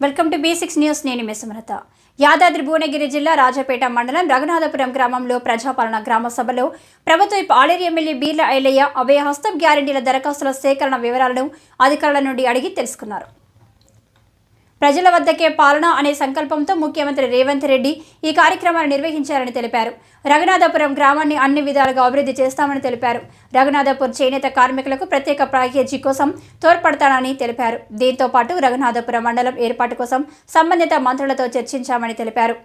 Welcome to B six news నేను మిస్మృత యాదాద్రి భువనగిరి జిల్లా రాజపేట మండలం రఘునాథపురం గ్రామంలో ప్రజాపాలన గ్రామ సభలో ప్రభుత్వ ఆలేరు ఎమ్మెల్యే బీర్ల ఐలయ్య అభయహస్తం గ్యారంటీల దరఖాస్తుల సేకరణ వివరాలను అధికారుల నుండి అడిగి తెలుసుకున్నారు. ప్రజల వద్దకే పాలన అనే సంకల్పంతో ముఖ్యమంత్రి రేవంత్ రెడ్డి ఈ కార్యక్రమాన్ని నిర్వహించారని తెలిపారు. రఘునాథపురం గ్రామాన్ని అన్ని విధాలుగా అభివృద్ధి చేస్తామని తెలిపారు. రఘునాథపూర్ చేనేత కార్మికులకు ప్రత్యేక ప్యాకేజీ కోసం తోడ్పడతానని తెలిపారు. దీంతో పాటు రఘునాథపురం మండలం ఏర్పాటు కోసం సంబంధిత మంత్రులతో చర్చించామని తెలిపారు.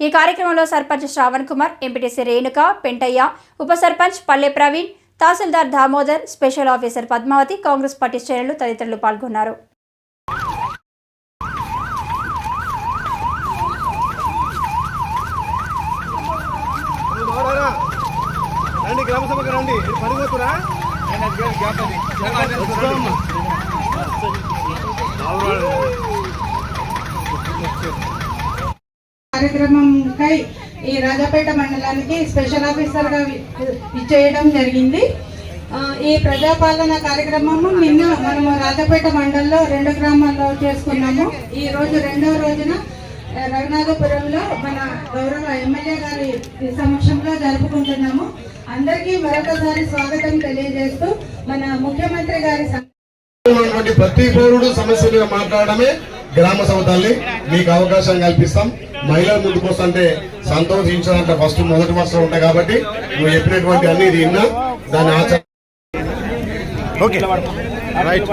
ఈ కార్యక్రమంలో సర్పంచ్ శ్రావణ్ కుమార్ ఎంపీటీసీ రేణుక పెంటయ్య ఉప sarpanch Palle Praveen tahsildar Damodar special officer Padmavathi Congress party శ్రేణులు తదితరులు పాల్గొన్నారు రారా. రండి గ్రామ సభకు రండి పడిపోతురా కార్యక్రమంకై ఈ రాజాపేట మండలానికి స్పెషల్ ఆఫీసర్గా ఇచ్చేయడం జరిగింది. ఈ ప్రజాపాలన కార్యక్రమము నిన్న మనము రాజాపేట మండలంలో రెండు గ్రామాల్లో చేసుకున్నాము. ఈ రోజు రెండవ రోజున రఘునాథపురంలో మన గౌరవ ఎమ్మెల్యే గారి సమక్షంలో జరుపుకుంటున్నాము. అందరికీ మరొకసారి స్వాగతం తెలియజేస్తూ మన ముఖ్యమంత్రి గారి ప్రతి పౌరుడు సమస్యలుగా మాట్లాడడమే గ్రామ సభ తల్లి. మీకు అవకాశం కల్పిస్తాం. మహిళల ముందుకు వస్తుంటే సంతోషించాలంటే ఫస్ట్ మొదటి వర్షం ఉంటాయి కాబట్టి నువ్వు చెప్పినటువంటి అన్ని విన్నా దాని ఆచరణ ఓకే. రైట్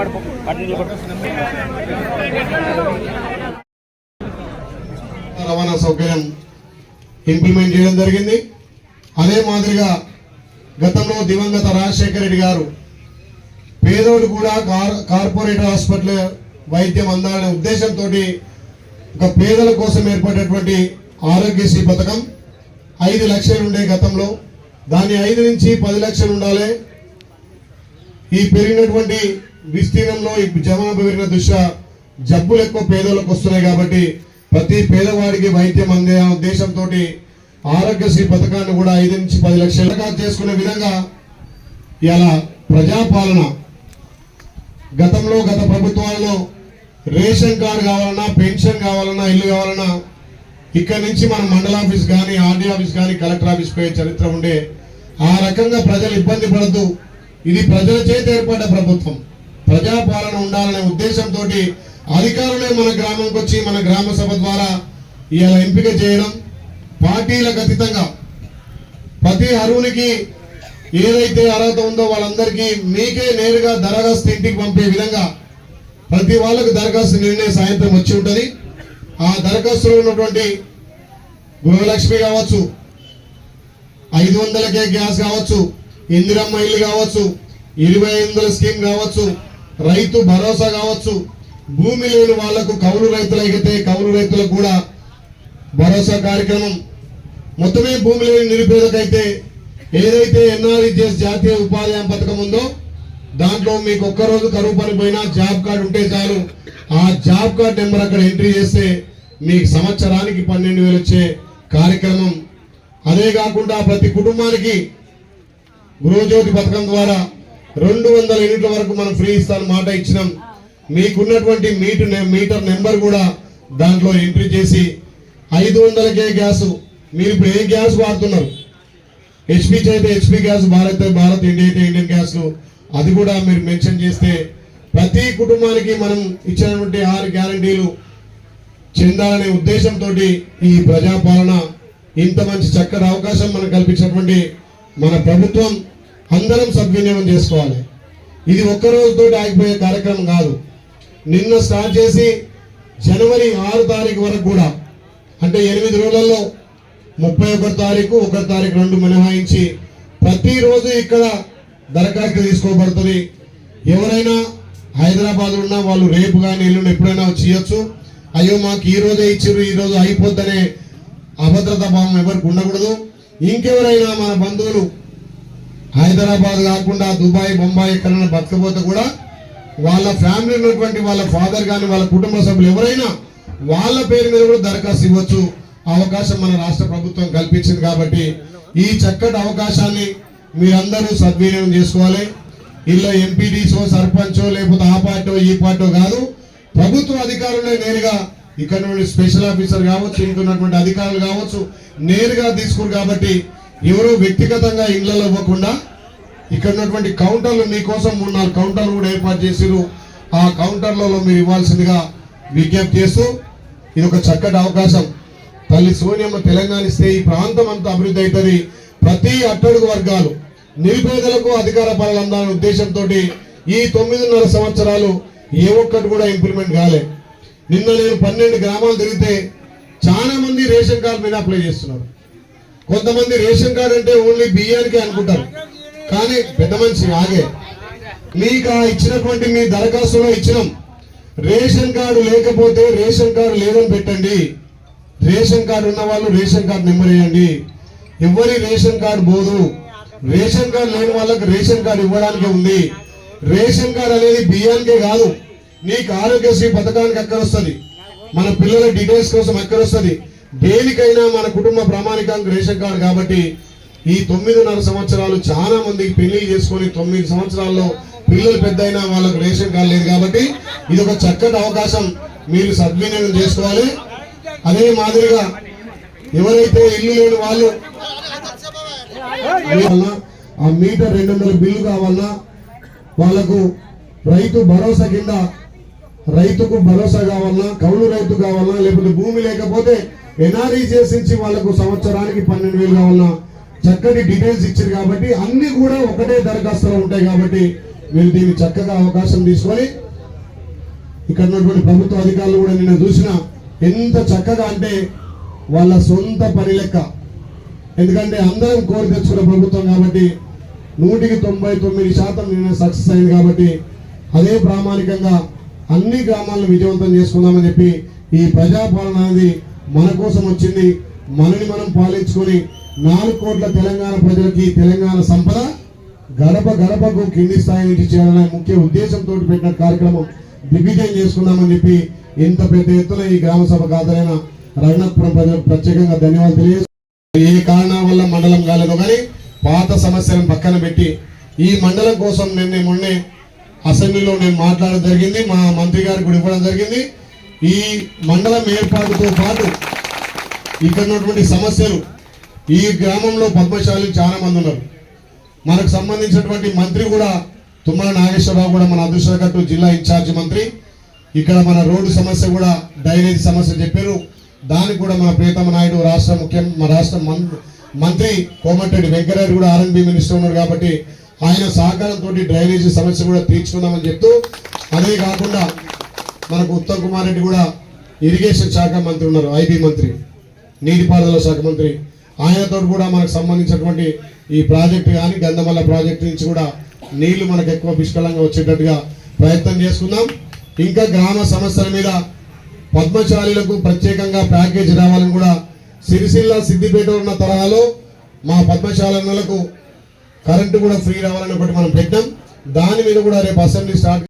రవాణా సౌకర్యం ఇంప్లిమెంట్ చేయడం జరిగింది. అదే మాదిరిగా గతంలో దివంగత రాజశేఖర రెడ్డి గారు పేదోడు కూడా కార్- కార్పొరేట్ హాస్పిటల్ వైద్యం అందాలనే ఉద్దేశంతో ఒక పేదల కోసం ఏర్పడినటువంటి ఆరోగ్యశ్రీ పథకం ఐదు లక్షలు ఉండే గతంలో. దాన్ని ఐదు నుంచి పది లక్షలు ఉండాలి. ఈ పెరిగినటువంటి విస్తీర్ణంలో ఈ జనాభా పెరిగిన దృష్ట్యా జబ్బులు ఎక్కువ పేదలకు వస్తున్నాయి కాబట్టి ప్రతి పేదవాడికి వైద్యం అందే ఉద్దేశంతో ఆరోగ్యశ్రీ పథకాన్ని కూడా ఐదు నుంచి పది లక్షలుగా చేసుకునే విధంగా ఇలా ప్రజాపాలన గతంలో గత ప్రభుత్వాలలో రేషన్ కార్డు కావాలన్నా పెన్షన్ కావాలన్నా ఇల్లు కావాలన్నా ఇక్కడ నుంచి మన మండల ఆఫీస్ కానీ ఆర్డీ ఆఫీస్ కానీ కలెక్టర్ ఆఫీస్ పోయే చరిత్ర ఉండే. ఆ రకంగా ప్రజలు ఇబ్బంది పడద్దు. ఇది ప్రజల చేత ఏర్పడ్డ ప్రభుత్వం. ప్రజాపాలన ఉండాలనే ఉద్దేశంతో అధికారులే మన గ్రామంకి వచ్చి మన గ్రామ సభ ద్వారా ఇలా ఎంపిక చేయడం పార్టీలకు అతీతంగా ప్రతి అరువునికి ఏదైతే అర్హత ఉందో వాళ్ళందరికీ మీకే నేరుగా దరఖాస్తు ఇంటికి పంపే విధంగా ప్రతి వాళ్ళకు దరఖాస్తు నిర్ణయ సాయంత్రం వచ్చి ఉంటుంది. ఆ దరఖాస్తులో ఉన్నటువంటి గృహలక్ష్మి కావచ్చు ఐదు వందలకే గ్యాస్ కావచ్చు ఇందిరమ్మ ఇల్లు కావచ్చు ఇరవై ఐదు వందల స్కీమ్ కావచ్చు రైతు భరోసా కావచ్చు భూమి లేని వాళ్ళకు కౌలు రైతులైతే కౌలు రైతులకు కూడా భరోసా కార్యక్రమం మొత్తమే భూమి లేని నిరుపేదకైతే ఏదైతే ఎన్ఆర్ఈజెస్ జాతీయ ఉపాధి హామీ పథకం ఉందో దాంట్లో మీకు ఒక్కరోజు కరువు పని పోయినా జాబ్ కార్డు ఉంటే చాలు. ఆ జాబ్ కార్డ్ నెంబర్ అక్కడ ఎంట్రీ చేస్తే మీకు సంవత్సరానికి పన్నెండు వేలు వచ్చే కార్యక్రమం. అదే కాకుండా ప్రతి కుటుంబానికి గృహజ్యోతి పథకం ద్వారా రెండు వందల యూనిట్ల వరకు మనం ఫ్రీ ఇస్తాను మాట ఇచ్చినాం. మీకున్నటువంటి మీటర్ మీటర్ నెంబర్ కూడా దాంట్లో ఎంట్రీ చేసి ఐదు వందలకే గ్యాసు మీరు ఇప్పుడు ఏ గ్యాస్ వాడుతున్నారు? హెచ్పి అయితే HP gas Bharat Bharat India అయితే ఇండియన్ గ్యాస్ అది కూడా మీరు మెన్షన్ చేస్తే ప్రతి కుటుంబానికి మనం ఇచ్చినటువంటి ఆరు గ్యారంటీలు చెందాలనే ఉద్దేశంతో ఈ ప్రజాపాలన ఇంత మంచి చక్కటి అవకాశం మనకు కల్పించినటువంటి మన ప్రభుత్వం అందరం సద్వినియోగం చేసుకోవాలి. ఇది ఒక్క రోజుతో ఆగిపోయే కార్యక్రమం కాదు. నిన్న స్టార్ట్ చేసి జనవరి ఆరు తారీఖు వరకు కూడా అంటే ఎనిమిది రోజులలో ముప్పై ఒకటి తారీఖు ఒకటి తారీఖు రెండు మినహాయించి ప్రతిరోజు ఇక్కడ దరఖాస్తు తీసుకోబడుతుంది. ఎవరైనా హైదరాబాద్ ఉన్న వాళ్ళు రేపు కానీ ఎల్లుండి ఎప్పుడైనా వచ్చి ఇవ్వచ్చు అయ్యో మాకు ఈ రోజే ఇచ్చారు ఈ రోజు అయిపోద్దనే అభద్రతా భావం ఎవరికి ఉండకూడదు. ఇంకెవరైనా మన బంధువులు హైదరాబాద్ కాకుండా దుబాయ్ బొంబాయి ఎక్కడైనా బతకపోతే కూడా వాళ్ళ ఫ్యామిలీ ఉన్నటువంటి వాళ్ళ ఫాదర్ కానీ వాళ్ళ కుటుంబ సభ్యులు ఎవరైనా వాళ్ళ పేరు మీద కూడా దరఖాస్తు ఇవ్వచ్చు. అవకాశం మన రాష్ట్ర ప్రభుత్వం కల్పించింది కాబట్టి ఈ చక్కటి అవకాశాన్ని మీరందరూ సద్వినియోగం చేసుకోవాలి. ఇలా ఎంపీడీసో సర్పంచో లేకపోతే ఆ పార్టీ ఈ పార్టీ కాదు. ప్రభుత్వ అధికారులే నేరుగా ఇక్కడ నుండి స్పెషల్ ఆఫీసర్ కావచ్చు ఇంకున్నటువంటి అధికారులు కావచ్చు నేరుగా తీసుకురు కాబట్టి ఎవరు వ్యక్తిగతంగా ఇళ్ళలో ఇవ్వకుండా ఇక్కడ ఉన్నటువంటి కౌంటర్లు మీకోసం మూడు నాలుగు కౌంటర్లు కూడా ఏర్పాటు చేసిరు ఆ కౌంటర్లలో మీరు ఇవ్వాల్సిందిగా విజ్ఞప్తి చేస్తూ ఇది ఒక చక్కటి అవకాశం. తల్లి సోనియమ్మ తెలంగాణ ఇస్తే ఈ ప్రాంతం అంతా అభివృద్ధి అవుతుంది. ప్రతి అట్టడుగు వర్గాలు నిరుపేదలకు అధికార పాలన అందాలనే ఉద్దేశంతో ఈ తొమ్మిదిన్నర సంవత్సరాలు ఏ ఒక్కటి కూడా ఇంప్లిమెంట్ కాలే. నిన్న నేను పన్నెండు గ్రామాలు తిరిగితే చాలా మంది రేషన్ కార్డు మీద అప్లై చేస్తున్నారు. కొంతమంది రేషన్ కార్డు అంటే ఓన్లీ బియ్యానికి అనుకుంటారు. కానీ పెద్ద మనిషి ఆగే. మీకు ఆ ఇచ్చినటువంటి మీ దరఖాస్తులో ఇచ్చినాం. రేషన్ కార్డు లేకపోతే రేషన్ కార్డు లేదని పెట్టండి. రేషన్ కార్డు ఉన్న వాళ్ళు రేషన్ కార్డు నెంబర్ వేయండి. ఎవరి రేషన్ కార్డు పోదు రేషన్ కార్డు లేని వాళ్ళకి రేషన్ కార్డు ఇవ్వడానికి ఉంది. రేషన్ కార్డు అనేది బియ్యానికే కాదు. నీకు ఆరోగ్యశ్రీ పథకానికి ఎక్కడ వస్తుంది? మన పిల్లల డీటెయిల్స్ కోసం ఎక్కడ వస్తుంది? దేనికైనా మన కుటుంబ ప్రామాణికానికి రేషన్ కార్డు కాబట్టి ఈ తొమ్మిదిన్నర సంవత్సరాలు చాలా మందికి పెళ్ళి చేసుకొని తొమ్మిది సంవత్సరాల్లో పిల్లలు పెద్ద అయినా వాళ్ళకు రేషన్ కార్డు లేదు కాబట్టి ఇది ఒక చక్కటి అవకాశం. మీరు సద్వినియోగం చేసుకోవాలి. అదే మాదిరిగా ఎవరైతే ఇల్లు లేని వాళ్ళు ఆ మీటర్ రెండు వందల బిల్లు కావాలన్నా వాళ్ళకు రైతు భరోసా కింద రైతుకు భరోసా కావాలన్నా కౌలు రైతు కావాలన్నా లేకపోతే భూమి లేకపోతే ఎన్ఆర్ఈజీఎస్ నుంచి వాళ్ళకు సంవత్సరానికి పన్నెండు వేలు కావాలన్నా చక్కటి డీటెయిల్స్ ఇచ్చారు కాబట్టి అన్ని కూడా ఒకటే దరఖాస్తులో ఉంటాయి కాబట్టి మీరు దీన్ని చక్కగా అవకాశం తీసుకొని ఇక్కడ ఉన్నటువంటి ప్రభుత్వ అధికారులు కూడా నిన్న చూసిన ఎంత చక్కగా అంటే వాళ్ళ సొంత పని లెక్క. ఎందుకంటే అందరం కోరి తెచ్చుకున్న ప్రభుత్వం కాబట్టి నూటికి తొంభై తొమ్మిది శాతం నిన్న సక్సెస్ అయింది కాబట్టి అదే ప్రామాణికంగా అన్ని గ్రామాలను విజయవంతం చేసుకుందామని చెప్పి ఈ ప్రజాపాలన అనేది మన కోసం వచ్చింది. మనని మనం పాలించుకొని నాలుగు కోట్ల తెలంగాణ ప్రజలకి తెలంగాణ సంపద గడప గడపకు కింది స్థాయి నుంచి చేయాలనే ముఖ్య ఉద్దేశంతో పెట్టిన కార్యక్రమం దిగ్విజయం చేసుకుందామని చెప్పి ఇంత పెద్ద ఎత్తున ఈ గ్రామ సభకు హాజరైన రఘునాథపురం ప్రజలకు ప్రత్యేకంగా ధన్యవాదాలు తెలియజేస్తున్నాను ఏ కారణం వల్ల మండలం కాలేదో కానీ పాత సమస్యలను పక్కన పెట్టి ఈ మండలం కోసం నిన్న మొన్నే అసెంబ్లీలో నేను మాట్లాడడం జరిగింది మా మంత్రి గారికి కూడా ఇవ్వడం జరిగింది. ఈ మండలం ఏర్పాటుతో పాటు ఇక్కడ ఉన్నటువంటి సమస్యలు ఈ గ్రామంలో పద్మశాలి చాలా మంది ఉన్నారు. మనకు సంబంధించినటువంటి మంత్రి కూడా తుమ్మల నాగేశ్వరరావు కూడా మన అదృష్టకట్టు జిల్లా ఇన్ఛార్జి మంత్రి. ఇక్కడ మన రోడ్డు సమస్య కూడా డ్రైనేజ్ సమస్య చెప్పారు. దానికి కూడా మన ప్రీతమ నాయుడు రాష్ట్ర ముఖ్యం మన రాష్ట్ర మం- మంత్రి కోమటిరెడ్డి వెంకయ్యనాయుడు కూడా ఆర్ఎన్బి మినిస్టర్ ఉన్నారు కాబట్టి ఆయన సహకారంతో డ్రైనేజీ సమస్య కూడా తీర్చుకుందామని చెప్తూ అదే కాకుండా మనకు ఉత్తమ్ కుమార్ రెడ్డి కూడా ఇరిగేషన్ శాఖ మంత్రి ఉన్నారు ఐబీ మంత్రి నీటిపారుదల శాఖ మంత్రి. ఆయనతో కూడా మనకు సంబంధించినటువంటి ఈ ప్రాజెక్టు కానీ గంధమల్ల ప్రాజెక్టు నుంచి కూడా నీళ్ళు మనకు ఎక్కువ పుష్కలంగా వచ్చేటట్టుగా ప్రయత్నం చేసుకుందాం. ఇంకా గ్రామ సమస్యల మీద పద్మశాలీలకు ప్రత్యేకంగా ప్యాకేజ్ రావాలని కూడా సిరిసిల్ల సిద్దిపేట ఉన్న తరహాలో మా పద్మశాలలకు కరెంటు కూడా ఫ్రీ రావాలని ఒకటి మనం పెట్టాం. దాని మీద కూడా రేపు అసెంబ్లీ స్టార్ట్